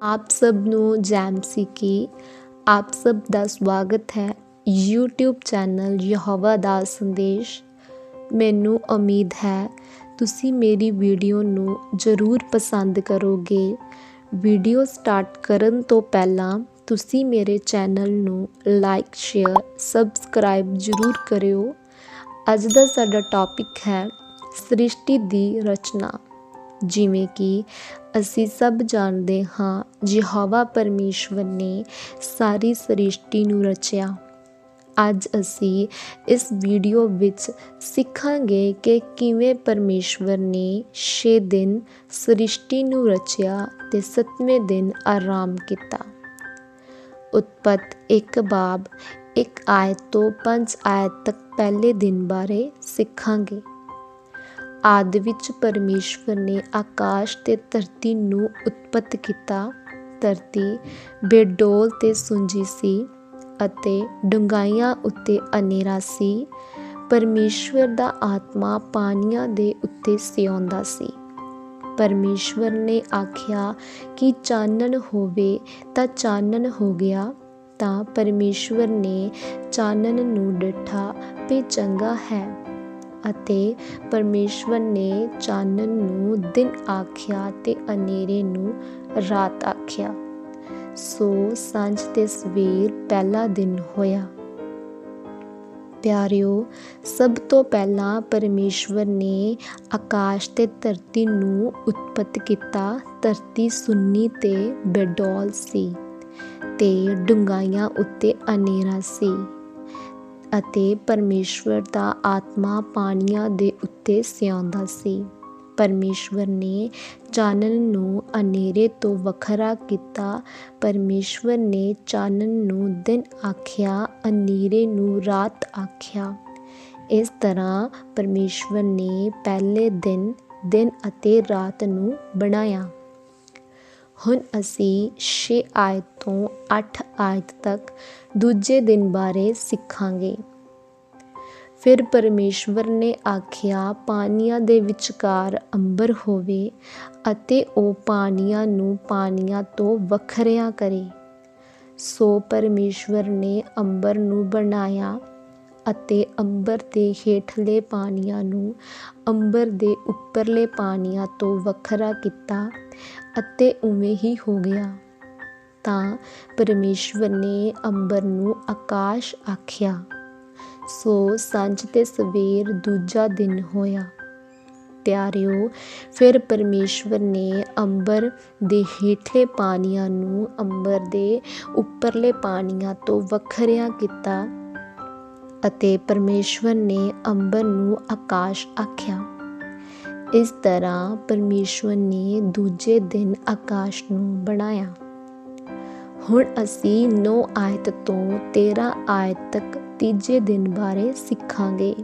ਆਪ ਸਭ ਨੂੰ ਜੈਮ ਸਿੱਕੀ ਆਪ ਸਭ ਦਾ ਸਵਾਗਤ ਹੈ YouTube ਚੈਨਲ ਯਹੋਵਾ ਦਾ ਸੰਦੇਸ਼। ਮੈਨੂੰ ਉਮੀਦ ਹੈ ਤੁਸੀਂ ਮੇਰੀ ਵੀਡੀਓ ਨੂੰ ਜ਼ਰੂਰ ਪਸੰਦ ਕਰੋਗੇ। ਵੀਡੀਓ ਸਟਾਰਟ ਕਰਨ ਤੋਂ ਪਹਿਲਾਂ ਤੁਸੀਂ ਮੇਰੇ ਚੈਨਲ ਨੂੰ ਲਾਈਕ, ਸ਼ੇਅਰ, ਸਬਸਕ੍ਰਾਈਬ ਜ਼ਰੂਰ ਕਰਿਓ। ਅੱਜ ਦਾ ਸਾਡਾ ਟੌਪਿਕ ਹੈ ਸ੍ਰਿਸ਼ਟੀ ਦੀ ਰਚਨਾ। ਜਿਵੇਂ ਕਿ ਅਸੀਂ ਸਭ ਜਾਣਦੇ ਹਾਂ, ਯਹੋਵਾ ਪਰਮੇਸ਼ਵਰ ਨੇ ਸਾਰੀ ਸ੍ਰਿਸ਼ਟੀ ਨੂੰ ਰਚਿਆ। ਅੱਜ ਅਸੀਂ ਇਸ ਵੀਡੀਓ ਵਿੱਚ ਸਿੱਖਾਂਗੇ ਕਿ ਕਿਵੇਂ ਪਰਮੇਸ਼ਵਰ ਨੇ 6 ਦਿਨ ਸ੍ਰਿਸ਼ਟੀ ਨੂੰ ਰਚਿਆ ਤੇ 7ਵੇਂ ਦਿਨ ਆਰਾਮ ਕੀਤਾ। ਉਤਪਤ ਇੱਕ ਬਾਬ ਇੱਕ ਆਇਤ ਤੋਂ 5 ਆਇਤ ਤੱਕ ਪਹਿਲੇ ਦਿਨ ਬਾਰੇ ਸਿੱਖਾਂਗੇ। ਆਦਿ ਵਿੱਚ ਪਰਮੇਸ਼ਵਰ ਨੇ ਆਕਾਸ਼ ਤੇ ਧਰਤੀ ਨੂੰ ਉਤਪਤ ਕੀਤਾ। ਧਰਤੀ ਬੇਡੋਲ ਤੇ ਸੁੰਜੀ ਸੀ ਅਤੇ ਡੁੰਗਾਈਆਂ ਉੱਤੇ ਅਨੇਰਾ ਸੀ। ਪਰਮੇਸ਼ਵਰ ਦਾ ਆਤਮਾ ਪਾਣੀਆਂ ਦੇ ਉੱਤੇ ਸਿਉਂਦਾ ਸੀ। ਪਰਮੇਸ਼ਵਰ ਨੇ ਆਖਿਆ ਕਿ ਚਾਨਣ ਹੋਵੇ ਤਾਂ ਚਾਨਣ ਹੋ ਗਿਆ। ਤਾਂ ਪਰਮੇਸ਼ਵਰ ਨੇ ਚਾਨਣ ਨੂੰ ਡਿਠਾ ਵੀ ਚੰਗਾ ਹੈ। ਅਤੇ ਪਰਮੇਸ਼ਵਰ ਨੇ ਚਾਨਣ ਨੂੰ ਦਿਨ ਆਖਿਆ ਤੇ ਹਨੇਰੇ ਨੂੰ ਰਾਤ ਆਖਿਆ। ਸੋ ਸਾਂਝ ਤੇ ਸਵੇਰ ਪਹਿਲਾ ਦਿਨ ਹੋਇਆ। ਪਿਆਰਿਓ, ਸਭ ਤੋਂ ਪਹਿਲਾਂ ਪਰਮੇਸ਼ਵਰ ਨੇ ਆਕਾਸ਼ ਤੇ ਧਰਤੀ ਨੂੰ ਉਤਪਤ ਕੀਤਾ। ਧਰਤੀ ਸੁੰਨੀ ਤੇ ਬੇਡੋਲ ਸੀ ਤੇ ਡੁੰਗਾਈਆਂ ਉੱਤੇ ਅਨੇਰਾ ਸੀ। ਅਤੇ ਪਰਮੇਸ਼ਵਰ ਦਾ ਆਤਮਾ ਪਾਣੀਆਂ ਦੇ ਉੱਤੇ ਸਿਆਉਂਦਾ ਸੀ। ਪਰਮੇਸ਼ਵਰ ਨੇ ਚਾਨਣ ਨੂੰ ਹਨੇਰੇ ਤੋਂ ਵੱਖਰਾ ਕੀਤਾ। ਪਰਮੇਸ਼ਵਰ ਨੇ ਚਾਨਣ ਨੂੰ ਦਿਨ ਆਖਿਆ, ਹਨੇਰੇ ਨੂੰ ਰਾਤ ਆਖਿਆ। ਇਸ ਤਰ੍ਹਾਂ ਪਰਮੇਸ਼ਵਰ ਨੇ ਪਹਿਲੇ ਦਿਨ ਦਿਨ ਅਤੇ ਰਾਤ ਨੂੰ ਬਣਾਇਆ। ਹੁਣ ਅਸੀਂ 6 ਆਇਤ ਤੋਂ 8 ਆਇਤ ਤੱਕ ਦੂਜੇ ਦਿਨ ਬਾਰੇ ਸਿੱਖਾਂਗੇ। ਫਿਰ ਪਰਮੇਸ਼ਵਰ ਨੇ ਆਖਿਆ, ਪਾਣੀਆਂ ਦੇ ਵਿਚਕਾਰ ਅੰਬਰ ਹੋਵੇ ਅਤੇ ਉਹ ਪਾਣੀਆਂ ਨੂੰ ਪਾਣੀਆਂ ਤੋਂ ਵੱਖਰਿਆ ਕਰੇ। ਸੋ ਪਰਮੇਸ਼ਵਰ ਨੇ ਅੰਬਰ ਨੂੰ ਬਣਾਇਆ ਅਤੇ ਅੰਬਰ ਦੇ ਹੇਠਲੇ ਪਾਣੀਆਂ ਨੂੰ ਅੰਬਰ ਦੇ ਉੱਪਰਲੇ ਪਾਣੀਆਂ ਤੋਂ ਵੱਖਰਾ ਕੀਤਾ ਅਤੇ ਉਵੇਂ ਹੀ ਹੋ ਗਿਆ। ਤਾਂ ਪਰਮੇਸ਼ਵਰ ਨੇ ਅੰਬਰ ਨੂੰ ਆਕਾਸ਼ ਆਖਿਆ, ਸੋ ਸਾਂਝ ਤੇ ਸਵੇਰ ਦੂਜਾ ਦਿਨ ਹੋਇਆ। ਪਿਆਰਿਓ ਫਿਰ ਪਰਮੇਸ਼ਵਰ ਨੇ ਅੰਬਰ ਦੇ ਹੇਠਲੇ ਪਾਣੀਆਂ ਨੂੰ ਅੰਬਰ ਦੇ ਉੱਪਰਲੇ ਪਾਣੀਆਂ ਤੋਂ ਵੱਖਰਿਆ ਕੀਤਾ ਅਤੇ ਪਰਮੇਸ਼ਵਰ ਨੇ ਅੰਬਰ ਨੂੰ ਆਕਾਸ਼ ਆਖਿਆ। ਇਸ ਤਰ੍ਹਾਂ ਪਰਮੇਸ਼ਵਰ ਨੇ ਦੂਜੇ ਦਿਨ ਆਕਾਸ਼ ਨੂੰ ਬਣਾਇਆ। ਹੁਣ ਅਸੀਂ 9 ਆਇਤ ਤੋਂ 13 ਆਇਤ ਤੱਕ ਤੀਜੇ ਦਿਨ ਬਾਰੇ ਸਿੱਖਾਂਗੇ।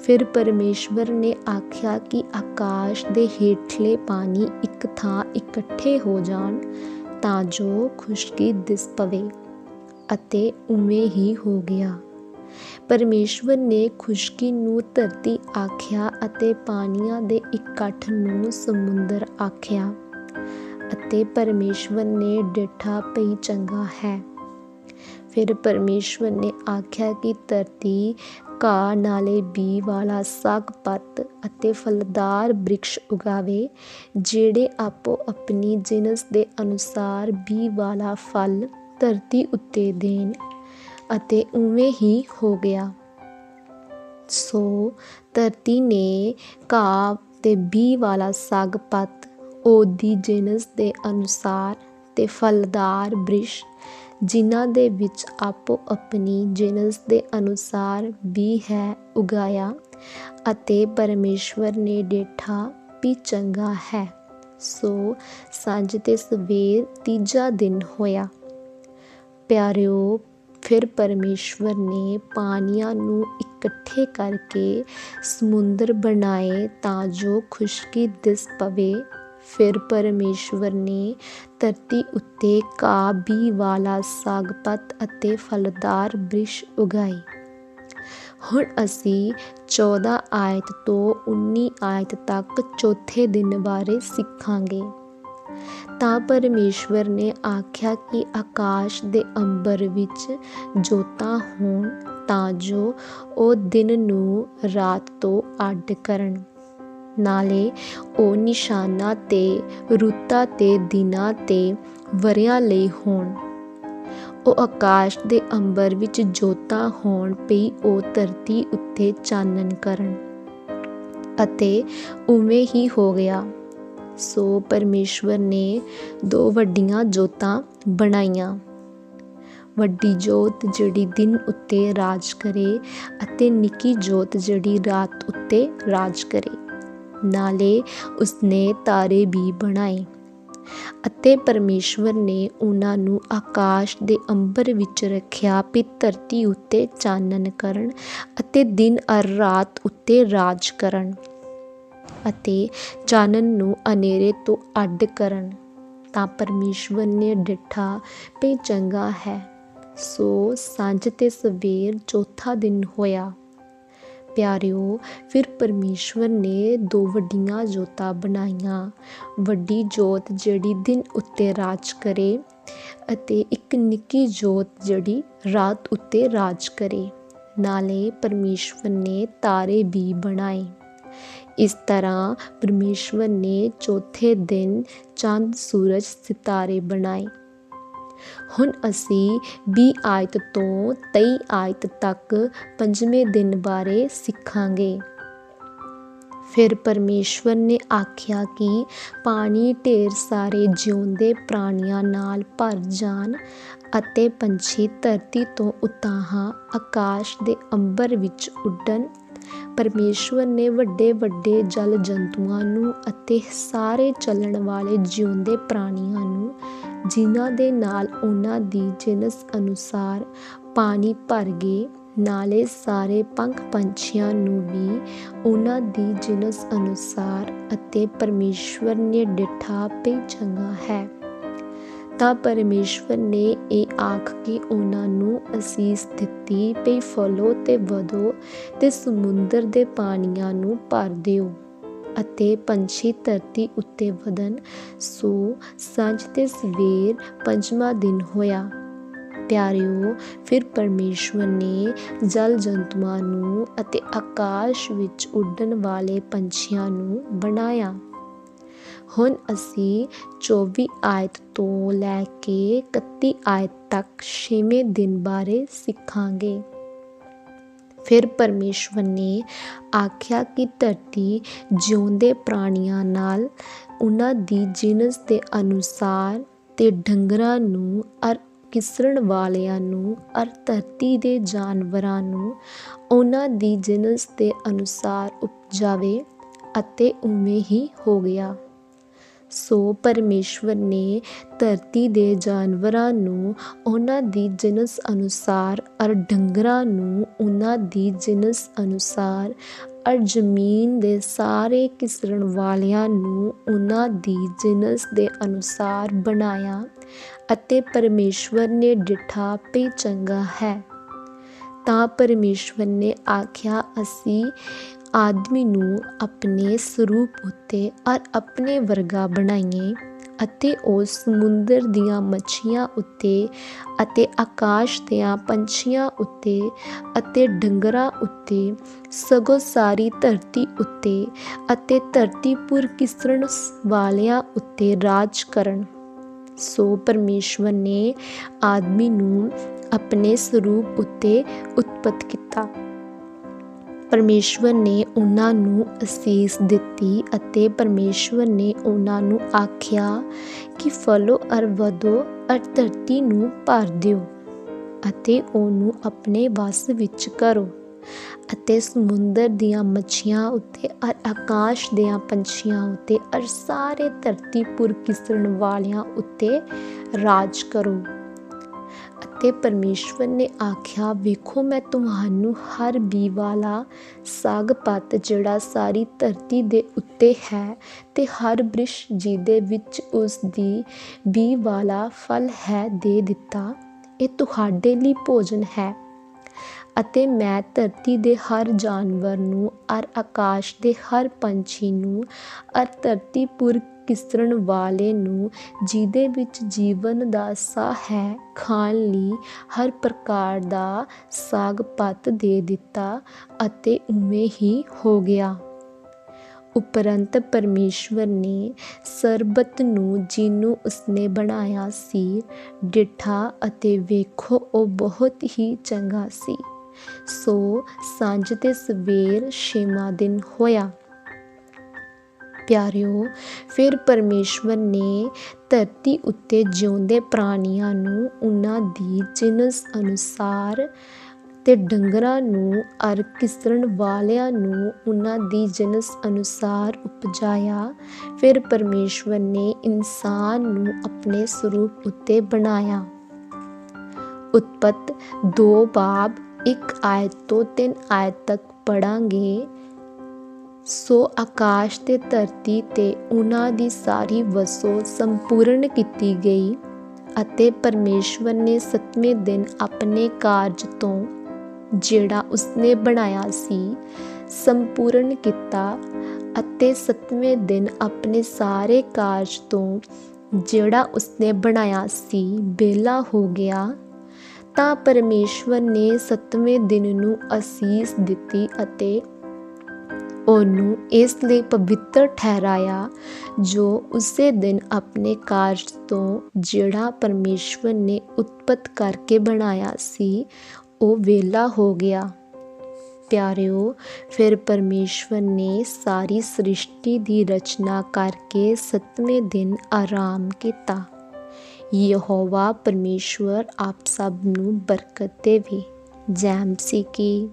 ਫਿਰ ਪਰਮੇਸ਼ਵਰ ਨੇ ਆਖਿਆ ਕਿ ਆਕਾਸ਼ ਦੇ ਹੇਠਲੇ ਪਾਣੀ ਇੱਕ ਥਾਂ ਇਕੱਠੇ ਹੋ ਜਾਣ ਤਾਂ ਜੋ ਖੁਸ਼ਕੀ ਦਿਸ ਪਵੇ ਅਤੇ ਉਵੇਂ ਹੀ ਹੋ ਗਿਆ। ਪਰਮੇਸ਼ਵਰ ਨੇ ਖੁਸ਼ਕੀ ਨੂੰ ਧਰਤੀ ਆਖਿਆ ਅਤੇ ਪਾਣੀਆਂ ਦੇ ਇਕੱਠ ਨੂੰ ਸਮੁੰਦਰ ਆਖਿਆ ਅਤੇ ਪਰਮੇਸ਼ਵਰ ਨੇ ਡਿਠਾ ਪਈ ਚੰਗਾ ਹੈ। ਫਿਰ ਪਰਮੇਸ਼ਵਰ ਨੇ ਆਖਿਆ ਕਿ ਧਰਤੀ ਘਾਹ ਨਾਲੇ ਬੀ ਵਾਲਾ ਸਾਗ ਪੱਤ ਅਤੇ ਫਲਦਾਰ ਬ੍ਰਿਕਸ਼ ਉਗਾਵੇ, ਜਿਹੜੇ ਆਪੋ ਆਪਣੀ ਜਿਨਸ ਦੇ ਅਨੁਸਾਰ ਬੀ ਵਾਲਾ ਫਲ ਧਰਤੀ ਉੱਤੇ ਦੇਣ ਅਤੇ ਉਵੇਂ ਹੀ ਹੋ ਗਿਆ। ਸੋ ਧਰਤੀ ਨੇ ਘਾਹ ਤੇ ਬੀ ਵਾਲਾ ਸਾਗ ਪੱਤ ਉਹਦੀ ਜਿਨਸ ਦੇ ਅਨੁਸਾਰ ਤੇ ਫਲਦਾਰ ਬ੍ਰਿਸ਼, ਜਿਨ੍ਹਾਂ ਦੇ ਵਿੱਚ ਆਪੋ ਆਪਣੀ ਜਿਨਸ ਦੇ ਅਨੁਸਾਰ ਵੀ ਹੈ ਉਗਾਇਆ ਅਤੇ ਪਰਮੇਸ਼ਵਰ ਨੇ ਡੇਠਾ ਵੀ ਚੰਗਾ ਹੈ। ਸੋ ਸਾਂਝ ਤੇ ਸਵੇਰ ਤੀਜਾ ਦਿਨ ਹੋਇਆ। ਪਿਆਰਿਓ ਫਿਰ ਪਰਮੇਸ਼ਵਰ ਨੇ ਪਾਣੀਆਂ ਨੂੰ ਇਕੱਠੇ ਕਰਕੇ ਸਮੁੰਦਰ ਬਣਾਏ ਤਾਂ ਜੋ ਖੁਸ਼ਕੀ ਦਿਸ ਪਵੇ। ਫਿਰ ਪਰਮੇਸ਼ਵਰ ਨੇ ਧਰਤੀ ਉੱਤੇ ਘਾਹ ਵਾਲਾ ਸਾਗਪਤ ਅਤੇ ਫਲਦਾਰ ਬ੍ਰਿਸ਼ ਉਗਾਏ ਹੁਣ ਅਸੀਂ 14 ਆਇਤ ਤੋਂ 19 ਆਇਤ ਤੱਕ ਚੌਥੇ ਦਿਨ ਬਾਰੇ ਸਿੱਖਾਂਗੇ। ਤਾਂ ਪਰਮੇਸ਼ਵਰ ਨੇ ਆਖਿਆ ਕਿ ਆਕਾਸ਼ ਦੇ ਅੰਬਰ ਵਿੱਚ ਜੋਤਾਂ ਹੋਣ ਤਾਂ ਜੋ ਉਹ ਦਿਨ ਨੂੰ ਰਾਤ ਤੋਂ ਅੱਡ ਕਰਨ। ਨਾਲੇ ਉਹ ਨਿਸ਼ਾਨਾਂ ਤੇ ਰੁੱਤਾਂ ਤੇ ਦਿਨਾਂ ਤੇ ਵਰਿਆਂ ਲਈ ਹੋਣ। ਉਹ ਆਕਾਸ਼ ਦੇ ਅੰਬਰ ਵਿੱਚ ਜੋਤਾਂ ਹੋਣ ਪਈ ਉਹ ਧਰਤੀ ਉੱਤੇ ਚਾਨਣ ਕਰਨ। ਅਤੇ ਉਵੇਂ ਹੀ ਹੋ ਗਿਆ। ਸੋ ਪਰਮੇਸ਼ਵਰ ਨੇ ਦੋ ਵੱਡੀਆਂ ਜੋਤਾਂ ਬਣਾਈਆਂ। ਵੱਡੀ ਜੋਤ ਜਿਹੜੀ ਦਿਨ ਉੱਤੇ ਰਾਜ ਕਰੇ ਅਤੇ ਨਿੱਕੀ ਜੋਤ ਜਿਹੜੀ ਰਾਤ ਉੱਤੇ ਰਾਜ ਕਰੇ। ਨਾਲੇ ਉਸਨੇ ਤਾਰੇ ਵੀ ਬਣਾਏ ਅਤੇ ਪਰਮੇਸ਼ਵਰ ਨੇ ਉਹਨਾਂ ਨੂੰ ਆਕਾਸ਼ ਦੇ ਅੰਬਰ ਵਿੱਚ ਰੱਖਿਆ ਵੀ ਧਰਤੀ ਉੱਤੇ ਚਾਨਣ ਕਰਨ ਅਤੇ ਦਿਨ ਅਰ ਰਾਤ ਉੱਤੇ ਰਾਜ ਕਰਨ। ਅਤੇ ਚਾਨਣ ਨੂੰ ਹਨੇਰੇ ਤੋਂ ਅੱਡ ਕਰਨ। ਤਾਂ ਪਰਮੇਸ਼ਵਰ ਨੇ ਡਿਠਾ ਵੀ ਚੰਗਾ ਹੈ। ਸੋ ਸਾਂਝ ਤੇ ਸਵੇਰ ਚੌਥਾ ਦਿਨ ਹੋਇਆ। ਪਿਆਰਿਓ, ਫਿਰ ਪਰਮੇਸ਼ਵਰ ਨੇ ਦੋ ਵੱਡੀਆਂ ਜੋਤਾਂ ਬਣਾਈਆਂ। ਵੱਡੀ ਜੋਤ ਜਿਹੜੀ ਦਿਨ ਉੱਤੇ ਰਾਜ ਕਰੇ ਅਤੇ ਇੱਕ ਨਿੱਕੀ ਜੋਤ ਜਿਹੜੀ ਰਾਤ ਉੱਤੇ ਰਾਜ ਕਰੇ। ਨਾਲੇ ਪਰਮੇਸ਼ਵਰ ਨੇ ਤਾਰੇ ਵੀ ਬਣਾਏ। ਇਸ ਤਰ੍ਹਾਂ ਪਰਮੇਸ਼ਵਰ ਨੇ ਚੌਥੇ ਦਿਨ ਚੰਦ, ਸੂਰਜ ਸਿਤਾਰੇ ਬਣਾਏ। ਹੁਣ ਅਸੀਂ 20 ਆਇਤ ਤੋਂ 23 ਆਇਤ ਤੱਕ ਪੰਜਵੇਂ ਦਿਨ ਬਾਰੇ ਸਿੱਖਾਂਗੇ। ਫਿਰ ਪਰਮੇਸ਼ਵਰ ਨੇ ਆਖਿਆ ਕਿ ਪਾਣੀ ਢੇਰ ਸਾਰੇ ਜਿਉਂਦੇ ਪ੍ਰਾਣੀਆਂ ਨਾਲ ਭਰ ਜਾਣ ਅਤੇ ਪੰਛੀ ਧਰਤੀ ਤੋਂ ਉਤਾਹਾਂ ਆਕਾਸ਼ ਦੇ ਅੰਬਰ ਵਿੱਚ ਉੱਡਣ ਪਰਮੇਸ਼ਵਰ ਨੇ ਵੱਡੇ ਵੱਡੇ ਜਲ ਜੰਤੂਆਂ ਨੂੰ ਅਤੇ ਸਾਰੇ ਚੱਲਣ ਵਾਲੇ ਜਿਉਂਦੇ ਪ੍ਰਾਣੀਆਂ ਨੂੰ, ਜਿਨ੍ਹਾਂ ਦੇ ਨਾਲ ਉਹਨਾਂ ਦੀ ਜਿਨਸ ਅਨੁਸਾਰ ਪਾਣੀ ਭਰ ਗਏ, ਨਾਲੇ ਸਾਰੇ ਪੰਖ ਪੰਛੀਆਂ ਨੂੰ ਵੀ ਉਹਨਾਂ ਦੀ ਜਿਨਸ ਅਨੁਸਾਰ ਅਤੇ ਪਰਮੇਸ਼ਵਰ ਨੇ ਡਿਠਾ ਪੇ ਚੰਗਾ ਹੈ। ਤਾਂ ਪਰਮੇਸ਼ਵਰ ਨੇ ਇਹ ਆਖ ਕੇ ਉਹਨਾਂ ਨੂੰ ਅਸੀਸ ਦਿੱਤੀ ਪਈ ਫਲੋ ਤੇ ਵਧੋ ਤੇ ਸਮੁੰਦਰ ਦੇ ਪਾਣੀਆਂ ਨੂੰ ਭਰ ਦਿਓ ਅਤੇ ਪੰਛੀ ਧਰਤੀ ਉੱਤੇ ਵਧਨ ਸੋ ਸਾਂਝ ਤੇ ਸਵੇਰ ਪੰਜਵਾਂ ਦਿਨ ਹੋਇਆ। ਪਿਆਰਿਓ, ਫਿਰ ਪਰਮੇਸ਼ਵਰ ਨੇ ਜਲ ਜੰਤੂਆਂ ਨੂੰ ਅਤੇ ਆਕਾਸ਼ ਵਿੱਚ ਉੱਡਣ ਵਾਲੇ ਪੰਛੀਆਂ ਨੂੰ ਬਣਾਇਆ। ਹੁਣ ਅਸੀਂ 24 ਆਇਤ ਤੋਂ ਲੈ ਕੇ 31 ਆਇਤ ਤੱਕ ਛੇਵੇਂ ਦਿਨ ਬਾਰੇ ਸਿੱਖਾਂਗੇ। ਫਿਰ ਪਰਮੇਸ਼ਵਰ ਨੇ ਆਖਿਆ ਕਿ ਧਰਤੀ ਜਿਉਂਦੇ ਪ੍ਰਾਣੀਆਂ ਨਾਲ ਉਹਨਾਂ ਦੀ ਜਿਨਸ ਦੇ ਅਨੁਸਾਰ ਤੇ ਡੰਗਰਾਂ ਨੂੰ ਅਰ ਕਿਸਰਣ ਵਾਲਿਆਂ ਨੂੰ ਅਰ ਧਰਤੀ ਦੇ ਜਾਨਵਰਾਂ ਨੂੰ ਉਹਨਾਂ ਦੀ ਜਿਨਸ ਦੇ ਅਨੁਸਾਰ ਉਪਜਾਵੇ ਅਤੇ ਉਵੇਂ ਹੀ ਹੋ ਗਿਆ। ਸੋ ਪਰਮੇਸ਼ਵਰ ਨੇ ਧਰਤੀ ਦੇ ਜਾਨਵਰਾਂ ਨੂੰ ਉਹਨਾਂ ਦੀ ਜਿਨਸ ਅਨੁਸਾਰ ਅਰ ਡੰਗਰਾਂ ਨੂੰ ਉਹਨਾਂ ਦੀ ਜਿਨਸ ਅਨੁਸਾਰ ਅਰ ਜ਼ਮੀਨ ਦੇ ਸਾਰੇ ਕਿਸਰਣ ਵਾਲਿਆਂ ਨੂੰ ਉਹਨਾਂ ਦੀ ਜਿਨਸ ਦੇ ਅਨੁਸਾਰ ਬਣਾਇਆ ਅਤੇ ਪਰਮੇਸ਼ਵਰ ਨੇ ਡਿਠਾ ਪਈ ਚੰਗਾ ਹੈ। ਤਾਂ ਪਰਮੇਸ਼ਵਰ ਨੇ ਆਖਿਆ, ਅਸੀਂ ਆਦਮੀ ਨੂੰ ਆਪਣੇ ਸਰੂਪ ਉੱਤੇ ਔਰ ਆਪਣੇ ਵਰਗਾ ਬਣਾਈਏ ਅਤੇ ਉਹ ਸਮੁੰਦਰ ਦੀਆਂ ਮੱਛੀਆਂ ਉੱਤੇ ਅਤੇ ਆਕਾਸ਼ ਦੀਆਂ ਪੰਛੀਆਂ ਉੱਤੇ ਅਤੇ ਡੰਗਰਾਂ ਉੱਤੇ, ਸਗੋਂ ਸਾਰੀ ਧਰਤੀ ਉੱਤੇ ਅਤੇ ਧਰਤੀਪੁਰ ਕਿਸਰਣ ਵਾਲਿਆਂ ਉੱਤੇ ਰਾਜ ਕਰਨ। ਸੋ ਪਰਮੇਸ਼ਵਰ ਨੇ ਆਦਮੀ ਨੂੰ ਆਪਣੇ ਸਰੂਪ ਉੱਤੇ ਉਤਪਤ ਕੀਤਾ। ਪਰਮੇਸ਼ਵਰ ਨੇ ਉਹਨਾਂ ਨੂੰ ਅਸੀਸ ਦਿੱਤੀ ਅਤੇ ਪਰਮੇਸ਼ਵਰ ਨੇ ਉਹਨਾਂ ਨੂੰ ਆਖਿਆ ਕਿ ਫਲੋ ਅਰ ਵਧੋ ਅਰ ਧਰਤੀ ਨੂੰ ਭਰ ਦਿਓ ਅਤੇ ਉਹਨੂੰ ਆਪਣੇ ਵਸ ਵਿੱਚ ਕਰੋ ਅਤੇ ਸਮੁੰਦਰ ਦੀਆਂ ਮੱਛੀਆਂ ਉੱਤੇ ਅਰ ਆਕਾਸ਼ ਦੀਆਂ ਪੰਛੀਆਂ ਉੱਤੇ ਅਰ ਸਾਰੇ ਧਰਤੀ ਪੁਰ ਕਿਸਰਨ ਵਾਲਿਆਂ ਉੱਤੇ ਰਾਜ ਕਰੋ। ਅਤੇ ਪਰਮੇਸ਼ਵਰ ਨੇ ਆਖਿਆ, ਵੇਖੋ, ਮੈਂ ਤੁਹਾਨੂੰ ਹਰ ਬੀ ਵਾਲਾ ਸਾਗ ਪੱਤ ਜਿਹੜਾ ਸਾਰੀ ਧਰਤੀ ਦੇ ਉੱਤੇ ਹੈ ਤੇ ਹਰ ਬ੍ਰਿਸ਼ ਜਿਹਦੇ ਵਿੱਚ ਉਸ ਦੀ ਬੀ ਵਾਲਾ ਫਲ ਹੈ, ਦੇ ਦਿੱਤਾ। ਇਹ ਤੁਹਾਡੇ ਲਈ ਭੋਜਨ ਹੈ ਅਤੇ ਮੈਂ ਧਰਤੀ ਦੇ ਹਰ ਜਾਨਵਰ ਨੂੰ, ਅਰ ਆਕਾਸ਼ ਦੇ ਹਰ ਪੰਛੀ ਨੂੰ, ਅਰ ਧਰਤੀ ਪੁਰ ਕਿਸਰਨ ਵਾਲੇ ਨੂੰ, ਜਿਹਦੇ ਵਿੱਚ ਜੀਵਨ ਦਾ ਸਾਹ ਹੈ, ਖਾਣ ਲਈ ਹਰ ਪ੍ਰਕਾਰ ਦਾ ਸਾਗ ਪੱਤ ਦੇ ਦਿੱਤਾ ਅਤੇ ਉਵੇਂ ਹੀ ਹੋ ਗਿਆ। ਉਪਰੰਤ ਪਰਮੇਸ਼ਵਰ ਨੇ ਸਰਬਤ ਨੂੰ ਜਿਹਨੂੰ ਉਸਨੇ ਬਣਾਇਆ ਸੀ, ਡਿਠਾ ਅਤੇ ਵੇਖੋ ਉਹ ਬਹੁਤ ਹੀ ਚੰਗਾ ਸੀ। ਸੋ, ਸਾਂਝ ਤੇ ਸਵੇਰ ਛੇਵਾਂ ਦਿਨ ਹੋਇਆ। ਪਿਆਰਿਓ, ਫਿਰ ਪਰਮੇਸ਼ਵਰ ਨੇ ਧਰਤੀ ਉੱਤੇ ਜਿਉਂਦੇ ਪ੍ਰਾਣੀਆਂ ਨੂੰ ਉਹਨਾਂ ਦੀ ਜਿਨਸ ਅਨੁਸਾਰ ਤੇ ਡੰਗਰਾਂ ਨੂੰ, ਅਰ ਕਿਸਰਨ ਵਾਲਿਆਂ ਨੂੰ ਉਹਨਾਂ ਦੀ ਜਨਸ ਅਨੁਸਾਰ ਉਪਜਾਇਆ। ਫਿਰ ਪਰਮੇਸ਼ਵਰ ਨੇ ਇਨਸਾਨ ਨੂੰ ਆਪਣੇ ਸਰੂਪ ਉੱਤੇ ਬਣਾਇਆ। ਉਤਪਤ 2 ਬਾਬ 1 ਆਇਤ ਤੋਂ 3 ਆਇਤ ਤੱਕ ਪੜਾਂਗੇ ਸੋ ਆਕਾਸ਼ ਤੇ ਧਰਤੀ ਤੇ ਉਹਨਾਂ ਦੀ ਸਾਰੀ ਵਸੋਂ ਸੰਪੂਰਨ ਕੀਤੀ ਗਈ ਅਤੇ ਪਰਮੇਸ਼ਵਰ ਨੇ ਸੱਤਵੇਂ ਦਿਨ ਆਪਣੇ ਕਾਰਜ ਤੋਂ ਜਿਹੜਾ ਉਸਨੇ ਬਣਾਇਆ ਸੀ, ਸੰਪੂਰਨ ਕੀਤਾ ਅਤੇ ਸੱਤਵੇਂ ਦਿਨ ਆਪਣੇ ਸਾਰੇ ਕਾਰਜ ਤੋਂ ਜਿਹੜਾ ਉਸਨੇ ਬਣਾਇਆ ਸੀ ਬੇਲਾ ਹੋ ਗਿਆ। ਤਾਂ ਪਰਮੇਸ਼ਵਰ ਨੇ ਸੱਤਵੇਂ ਦਿਨ ਨੂੰ ਅਸੀਸ ਦਿੱਤੀ ਅਤੇ ਉਹਨੂੰ ਇਸ ਲਈ ਪਵਿੱਤਰ ਠਹਿਰਾਇਆ ਜੋ ਉਸੇ ਦਿਨ ਆਪਣੇ ਕਾਰਜ ਤੋਂ ਜਿਹੜਾ ਪਰਮੇਸ਼ਵਰ ਨੇ ਉਤਪਤ ਕਰਕੇ ਬਣਾਇਆ ਸੀ, ਉਹ ਵੇਲਾ ਹੋ ਗਿਆ। ਪਿਆਰਿਓ, ਫਿਰ ਪਰਮੇਸ਼ਵਰ ਨੇ ਸਾਰੀ ਸ੍ਰਿਸ਼ਟੀ ਦੀ ਰਚਨਾ ਕਰਕੇ ਸੱਤਵੇਂ ਦਿਨ ਆਰਾਮ ਕੀਤਾ। ਯਹੋਵਾ ਪਰਮੇਸ਼ਵਰ ਆਪ ਸਭ ਨੂੰ ਬਰਕਤ ਦੇਵੇ। ਜੈਮਸੀ ਕੀ